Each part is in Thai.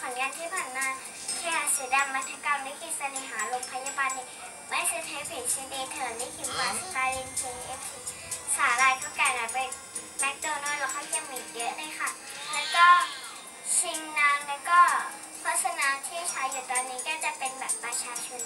ผลงานที่ผ่านมาแค่เสือดำมัธกรรมลิขิตเสน่หาโรงพยาบาลเนี่ยไม่เซเทผิดชินดีเถินลิขิตวาสตาลินชิงเอฟสาลายข้าวไก่นะเป็นแมคโดนัลด์แล้วก็ยังมีเยอะเลยค่ะ แล้วก็ชิงนางแล้วก็โฆษณาที่ใช้อยู่ตอนนี้ก็จะเป็นแบบประชาชน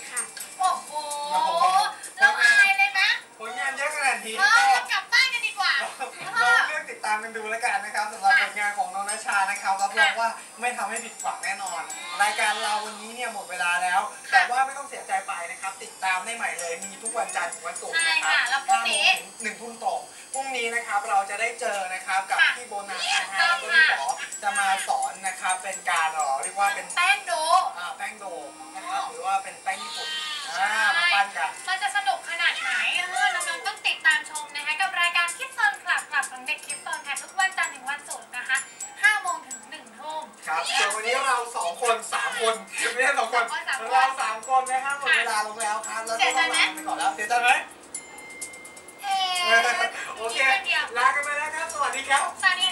ติดตามกันดูแล้วกันนะครับสำหรับผลงานของน้องนัชชานะครับรับรองว่าไม่ทำให้ผิดหวังแน่นอน รายการเราวันนี้เนี่ยหมดเวลาแล้ว แต่ว่าไม่ต้องเสียใจไปนะครับ ติดตามได้ใหม่เลยมีทุกวันจันทร์ถึงวันศุกร์นะคใช่รัค่ะบแล้วพรุ่งนี้หนึ่งทุ่มตรงพรุ่งนี้นะครับเราจะได้เจอนะครับกับค่ะพี่โบนัสนะฮะแล้วก็พี่หมอจะมาสอนนะครับเป็นการเอ่อเรียกว่าเป็นแป้งโด อ่าแป้งโดนะครับ ครับส่วนวันนี้เราสองคนสามคนไม่ใช่สองคนสามคนเราสามคนนะครับหมดเวลาลงแล้วครับแล้วก็ต้องลาไปก่อนแล้วเสียใจไหมเอ๊ะโอเคเดียวลากันไปแล้วครับ สวัสดีครับ สวัสดีค่ะบ๊ายบาย